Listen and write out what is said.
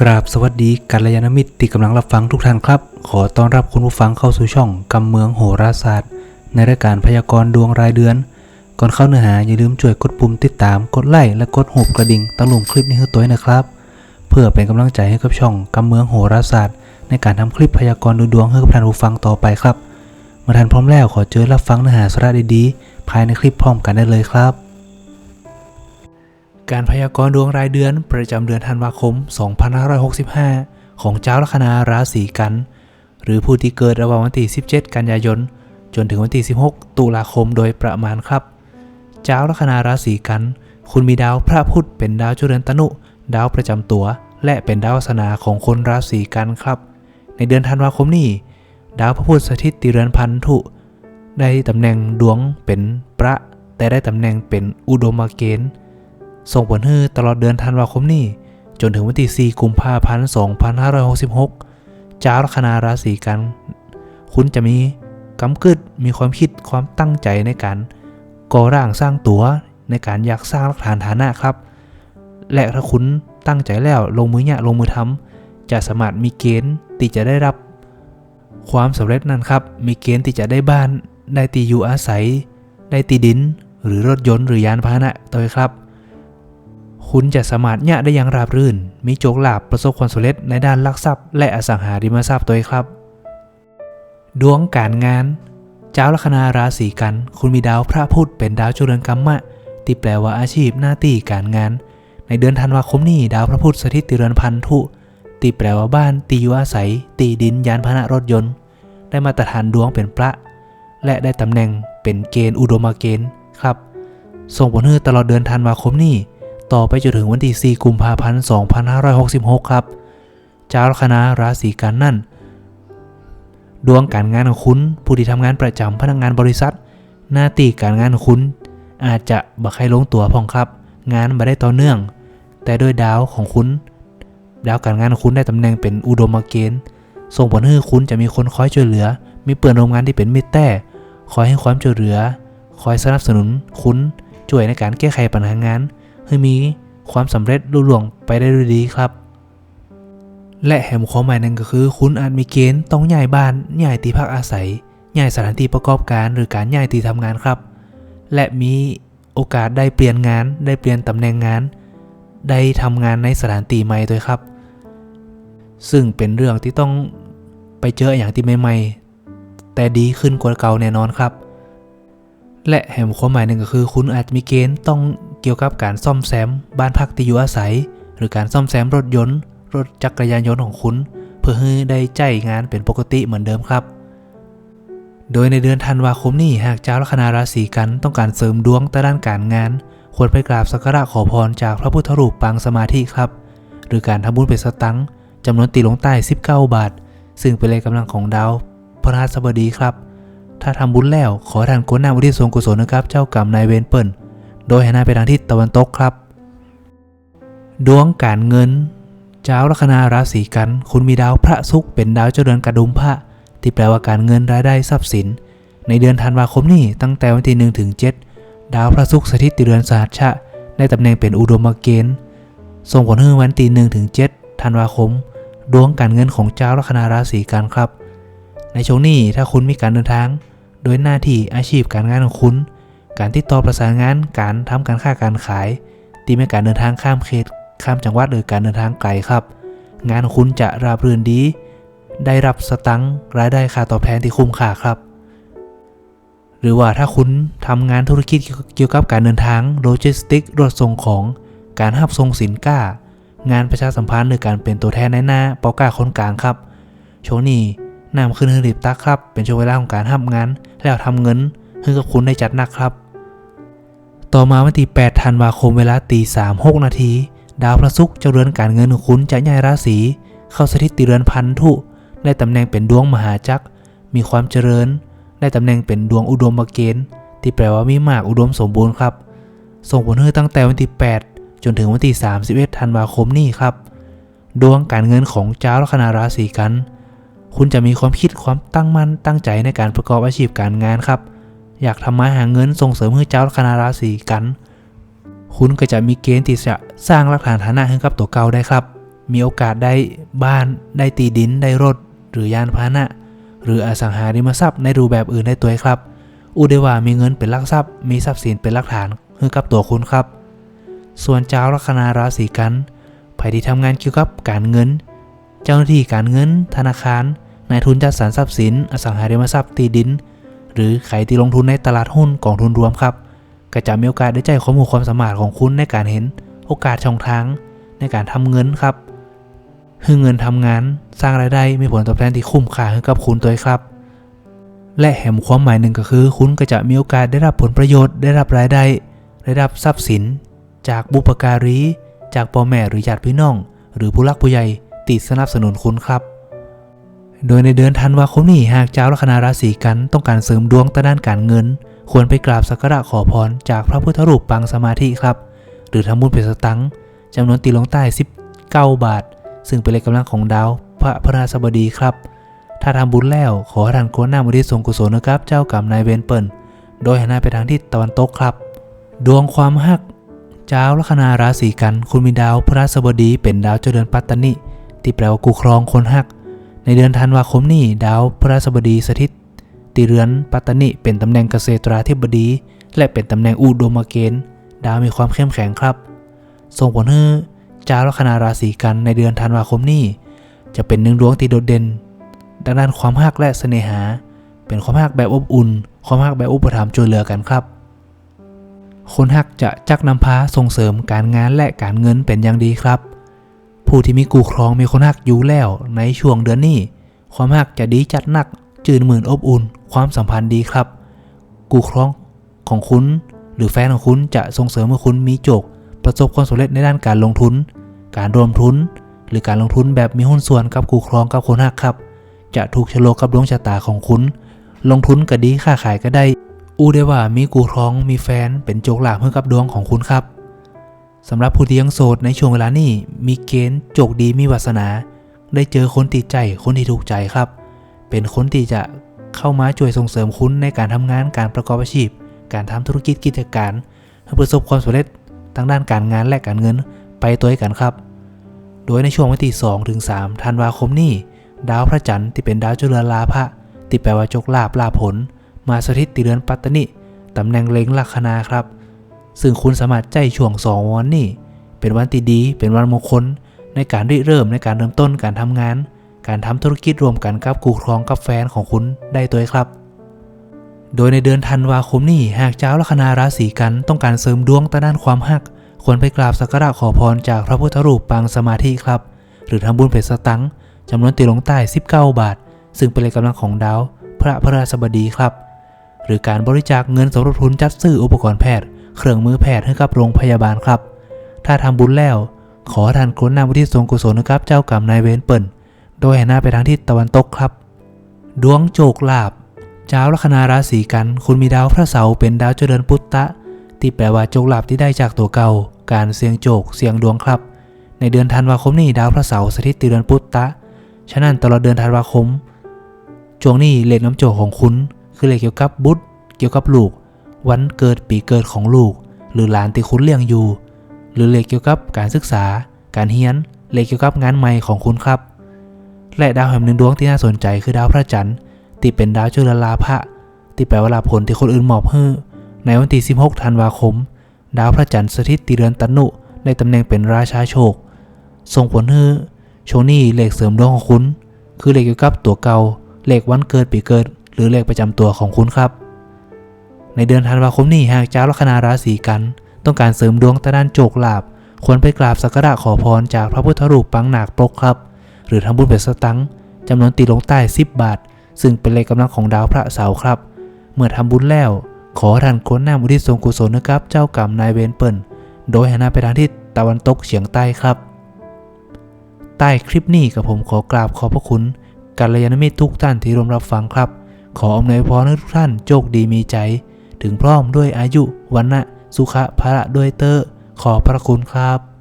กราบสวัสดีกัลยาณมิตรที่กำลังรับฟังทุกท่านครับ ขอต้อนรับคุณผู้ฟังเข้าสู่ช่องกำเมืองโหราศาสตร์ ในรายการพยากรณ์ดวงรายเดือน ก่อนเข้าเนื้อหาอย่าลืมช่วยกดปุ่มติดตามกดไลค์และกดหูกระดิ่งตั้งลุมคลิปนี้ให้ตัวนะครับ เพื่อเป็นกำลังใจให้กับช่องกำเมืองโหราศาสตร์ ในการทำคลิปพยากรณ์ดูดวงให้กับท่านผู้ฟังต่อไปครับเมื่อท่านพร้อมแล้วขอเจอรับฟังเนื้อหาสาระดีๆภายในคลิปพร้อมกันได้เลยครับ การพยากรณ์ดวงรายเดือนประจำเดือนธันวาคม 2565 ของเจ้าลัคนาราศีกัน หรือผู้ที่เกิดระหว่างวันที่ 17 กันยายน จนถึงวันที่ 16 ตุลาคมโดยประมาณครับ เจ้าลัคนาราศีกัน คุณมีดาวพระพุธเป็นดาวจุเรนตนุ ดาวประจำตัว และเป็นดาวสนาของคนราศีกันครับ ในเดือนธันวาคมนี้ ดาวพระพุธสถิตติเรือนพันธุได้ตำแหน่งดวงเป็นประ แต่ได้ตำแหน่งเป็นอุดมเกณฑ์ ส่งผลให้ตลอดเดือนธันวาคมนี้จนถึงวันที่4กุมภาพันธ์ 2566 เจ้าลัคนาราศีกัน คุณจะมีกำกึดมีความคิดความตั้งใจในการก่อร่างสร้างตัวในการอยากสร้างหลักฐานฐานะครับ และถ้าคุณตั้งใจแล้วลงมือเนี่ยลงมือทำจะสามารถมีเกณฑ์ที่จะได้รับความสำเร็จนั้นครับ มีเกณฑ์ที่จะได้บ้าน ได้ตีอยู่อาศัย ได้ตีดิน หรือรถยนต์หรือยานพาหนะตัวครับ คุณจะสามารถเนี่ยได้อย่างราบรื่น มีโจกลาบประสบความสำเร็จในด้านลักทรัพย์ และอสังหาริมทรัพย์ตัวเองครับ ดวงการงาน เจ้าลัคนาราศีกัน คุณมีดาวพระพุธเป็นดาวจุลนกรรมะที่แปลว่าอาชีพหน้าที่การงาน ในเดือนธันวาคมนี้ดาวพระพุธสถิตติเรือนพันธุตีแปลว่าบ้านตีอยู่อาศัย ตีดินยานพาหนะรถยนต์ ได้มาตรฐานดวงเป็นพระ และได้ตำแหน่งเป็นเกณฑ์อุดมเกณฑ์ครับ ส่งผลให้ตลอดเดือนธันวาคมนี้ ต่อไปจนถึงวันที่ 4 กุมภาพันธ์ 2566 ครับ เจ้าลัคนาราศีกันนั่น ดวงการงานของคุณ ผู้ที่ทำงานประจำพนักงานบริษัท หน้าที่การงานของคุณ อาจจะบักให้ลงตัวพองครับ งานมาได้ต่อเนื่อง แต่ด้วยดาวของคุณ ดาวการงานของคุณได้ตำแหน่งเป็นอุดมเกณฑ์ ส่งผลให้คุณจะมีคนคอยช่วยเหลือ มีเปื่อนโรงงานที่เป็นมิตรแต่คอยให้ความช่วยเหลือ คอยสนับสนุนคุณช่วยในการแก้ไขปัญหางาน ให้มีความสำเร็จรุ่ล่วงไปได้ด้วยดีครับ และแหมความหมายหนึงก็คือ คุณอาจมีเกณฑ์ต้องย้ายบ้านย้ายที่พักอาศัยย้ายสถานที่ประกอบการหรือการย้ายที่ทำงานครับ และมีโอกาสได้เปลี่ยนงานได้เปลี่ยนตำแหน่งงาน ได้ทำงานในสถานที่ใหม่ด้วยครับ ซึ่งเป็นเรื่องที่ต้องไปเจออย่างที่ใหม่ๆ แต่ดีขึ้นกว่าเก่าแน่นอนครับ และแหมความหมายหนึ่งก็คือ คุณอาจมีเกณฑ์ต้อง เกี่ยวกับการซ่อมแซมบ้านพักที่อยู่อาศัย หรือการซ่อมแซมรถยนต์ รถจักรยานยนต์ของคุณ เพื่อให้ได้ใจงานเป็นปกติเหมือนเดิมครับ โดยในเดือนธันวาคมนี้หากเจ้าลัคนาราศีกันต้องการเสริมดวงแต่ด้านการงาน ควรไปกราบสักการะขอพรจากพระพุทธรูปปางสมาธิครับ หรือการทำบุญเป็นสตังค์จำนวนตีลงใต้ 19 บาท ซึ่งเป็นเลขกำลังของดาวพระราชบดีครับ ถ้าทำบุญแล้วขอทานกวนน้ำอุทิศส่วนกุศลนะครับ เจ้ากรรมนายเวรเปิ่น โดยให้หน้าไปทางทิศตะวันตกครับ ดวงการเงิน เจ้าลัคนาราศีกัน คุณมีดาวพระศุกร์เป็นดาวเจ้าเดือนกระดุมพระ ที่แปลว่าการเงินรายได้ทรัพย์สิน ในเดือนธันวาคมนี้ตั้งแต่วันที่1ถึง7ดาวพระศุกร์สถิตติเรือนสหัชชะได้ตำแหน่งเป็นอุดมเกณฑ์ส่งผลให้วันที่1ถึง7ธันวาคม ดวงการเงินของเจ้าลัคนาราศีกันครับ ในช่วงนี้ถ้าคุณมีการเดินทาง โดยหน้าที่อาชีพการงานของคุณ การติดต่อประสานงาน การทำการค้าการขายที่ไม่การเดินทางข้ามเขต ข้ามจังหวัดหรือการเดินทางไกลครับ งานคุณจะราบรื่นดี ได้รับสตังค์รายได้ค่าตอบแทนที่คุ้มค่าครับ หรือว่าถ้าคุณทำงานธุรกิจเกี่ยวกับการเดินทางโลจิสติกรถส่งของ การหับส่งสินค้างานประชาสัมพันธ์หรือการเป็นตัวแทนในหน้าเปอกล้าคนกลางครับช่วงนี้น้ำขึ้นฮือรีบตักครับ เป็นช่วงเวลาของการหับงาน แล้วทำเงินให้กับคุณได้จัดหนักครับ ต่อมาวันที่ 8 ธันวาคมเวลาตี3 6นาทีดาวพระศุกร์เจ้าเรือนการเงินของคุณจะย้ายราศีเข้าสถิตติเรือนพันธุได้ตำแหน่งเป็นดวงมหาจักร มีความเจริญ ได้ตำแหน่งเป็นดวงอุดมเกณฑ์ ที่แปลว่ามีมากอุดมสมบูรณ์ครับ ส่งผลให้ตั้งแต่วันที่ 8 จนถึงวันที่ 31 ธันวาคมนี้ครับ ดวงการเงินของเจ้าลัคนาราศีกัน คุณจะมีความคิดความตั้งมั่นตั้งใจในการประกอบอาชีพการงานครับ อยากทำมาหาเงินส่งเสริมให้เจ้าลัคนาราศีกัน คุณก็จะมีเกณฑ์ที่จะสร้างหลักฐานฐานะให้กับตัวเก่าได้ครับ มีโอกาสได้บ้านได้ตีดินได้รถ หรือยานพาหนะ หรืออสังหาริมทรัพย์ในรูปแบบอื่นได้ตัวครับอูได้ว่ามีเงินเป็นหลักทรัพย์ มีทรัพย์สินเป็นหลักฐานให้กับตัวคุณครับ ส่วนเจ้าลัคนาราศีกันใครที่ทำงานเกี่ยวกับการเงิน เจ้าหน้าที่การเงิน ธนาคารนายทุนจัดสรรทรัพย์สิน อสังหาริมทรัพย์ตีดิน หรือใครที่ลงทุนในตลาดหุ้นกองทุนรวมครับ ก็จะมีโอกาสได้ใจข้อมูลความสามารถของคุณในการเห็นโอกาสช่องทางในการทำเงินครับให้เงินทำงานสร้างรายได้มีผลตอบแทนที่คุ้มค่าให้กับคุณตัวเองครับ และแหมความหมายหนึ่งก็คือ คุณก็จะมีโอกาสได้รับผลประโยชน์ได้รับรายได้ได้รับทรัพย์สิน จากบุปการีจากพ่อแม่หรือญาติพี่น้อง หรือผู้รักผู้ใหญ่ติดสนับสนุนคุณครับ โดยในเดือนธันวาคมนี้หากเจ้าลัคนาราศีกันต้องการเสริมดวงตะด้านการเงิน ควรไปกราบสักการะขอพรจากพระพุทธรูปปางสมาธิครับ หรือทำบุญเป็นสตังค์จำนวนตีลงใต้ 19 บาท ซึ่งเป็นเลขกำลังของดาวพระพระราชบดีครับ ถ้าทำบุญแล้วขอให้ท่านโกนหน้ามุทิศส่งกุศลนะครับ เจ้ากรรมนายเวรเปิ่นโดยหันหน้าไปทางทิศตะวันตกครับ ดวงความฮัก เจ้าลัคนาราศีกัน คุณมีดาวพระราชบดีเป็นดาวเจ้าเดือนปัตตนิที่แปลว่ากูครองคนฮัก ในเดือนธันวาคมนี้ดาวพระราชบดีสถิตติเรือนปัตตนิเป็นตำแหน่งเกษตราธิบดี และเป็นตำแหน่งอุดมเกณฑ์ ดาวมีความเข้มแข็งครับ ส่งผลให้จาลัคนาราศีกันในเดือนธันวาคมนี้ จะเป็นหนึ่งดวงที่โดดเด่นดังนั้นความฮักและเสน่หา เป็นความฮักแบบอบอุ่น ความฮักแบบอุปถัมภ์ช่วยเหลือกันครับ คนฮักจะจักนำพาส่งเสริมการงานและการเงินเป็นอย่างดีครับ ผู้ที่มีกูครองมีคนฮักอยู่แล้วในช่วงเดือนนี้ ความฮักจะดีจัดหนักจืดหมื่นอบอุ่น ความสัมพันธ์ดีครับ กูครองของคุณหรือแฟนของคุณจะส่งเสริมให้คุณมีโจก ประสบความสำเร็จในด้านการลงทุน การรวมทุน หรือการลงทุนแบบมีหุ้นส่วนกับกูครองกับคนฮักครับ จะถูกชะโลกับดวงชะตาของคุณ ลงทุนก็ดีค้าขายก็ได้ อู้ได้ว่ามีกูครองมีแฟนเป็นโจกหลาภให้กับดวงของคุณครับ สำหรับผู้ที่ยังโสดในช่วงเวลานี้มีเกณฑ์โจกดีมีวาสนา ได้เจอคนติดใจคนที่ถูกใจครับ เป็นคนที่จะเข้ามาช่วยส่งเสริมคุณในการทำงานการประกอบอาชีพ การทำธุรกิจกิจการให้ประสบความสำเร็จทั้งด้านการงานและการเงินไปตัวกันครับ โดยในช่วงวันที่2ถึง3ธันวาคมนี้ ดาวพระจันทร์ที่เป็นดาวจุลลาภะที่แปลว่าโจกลาภลาผล มาสถิตติเรือนปัตตนิตำแหน่งเล็งลัคนาครับ ซึ่งคุณสามารถใจช่วงสองวันนี้ เป็นวันที่ดีเป็นวันมงคล ในการริเริ่มในการเริ่มต้นการทำงาน การทำธุรกิจรวมกันกับคู่ครองกับแฟนของคุณได้ตัวเองครับ โดยในเดือนธันวาคมนี้หากเจ้าลัคนาราศีกันต้องการเสริมดวงตะด้านความหัก ควรไปกราบสักการะขอพรจากพระพุทธรูปปางสมาธิครับ หรือทำบุญเพชรสตังค์จำนวนตีลงใต้ 19 บาท ซึ่งเป็นเลขกำลังของดาว พระพระราชบดีครับ หรือการบริจาคเงินสมทบทุนจัดซื้ออุปกรณ์แพทย์ เครื่องมือแพทย์ให้กับโรงพยาบาลครับ ถ้าทำบุญแล้ว ขอท่านกรุณาบุทิศส่วนกุศลนะครับ เจ้ากรรมนายเวรเปิ่น โดยหันหน้าไปทางทิศตะวันตกครับ ดวงโจกลาบเจ้าลัคนาราศีกัน คุณมีดาวพระเสาร์เป็นดาวเจริญพุตตะที่แปลว่าโจกลาบที่ได้จากตัวเก่า การเสี่ยงโจกเสี่ยงดวงครับ ในเดือนธันวาคมนี้ดาวพระเสาร์สถิตติเดือนพุตตะฉะนั้นตลอดเดือนธันวาคมช่วงนี้เลขน้ำโจกของคุณ คือเลขเกี่ยวกับบุตรเกี่ยวกับลูก วันเกิดปีเกิดของลูก หรือหลานที่คุณเลี้ยงอยู่ หรือเลขเกี่ยวกับการศึกษา การเรียนเลขเกี่ยวกับงานใหม่ของคุณครับ และดาวแห่งหนึ่งดวงที่น่าสนใจคือดาวพระจันทร์ที่เป็นดาวจุลลาภะที่แปลว่าลาผลที่คนอื่นมอบให้ในวันที่ 16 ธันวาคม ดาวพระจันทร์สถิตติเรือนตนุในตำแหน่งเป็นราชาโชค ส่งผลให้ช่วงนี้เลขเสริมดวงของคุณ คือเลขเกี่ยวกับตัวเก่า เลขวันเกิดปีเกิด หรือเลขประจำตัวของคุณครับ ในเดือนธันวาคมนี้หากเจ้าลัคนาราศีกัน ต้องการเสริมดวงตะด้านโจกลาบควรไปกราบสักการะขอพรจากพระพุทธรูปปังหนักปกครับ หรือทำบุญเป็นสตังค์จำนวนตีลงใต้ 10 บาท ซึ่งเป็นเลขกำลังของดาวพระเสาร์ครับ เมื่อทำบุญแล้ว ขอท่านค้นหน้ามุทิศทรงกุศลนะครับ เจ้ากรรมนายเวรเปิ่นโดยหันหน้าไปทางทิศตะวันตกเฉียงใต้ครับ ใต้คลิปนี้กับผมขอกราบขอบพระคุณกัลยาณมิตรทุกท่านที่ร่วมรับฟังครับ ขออำนวยพรให้ทุกท่านโชคดีมีใจ ถึงพร้อมด้วยอายุวันนะสุขะภระด้วยเตอขอพระคุณครับ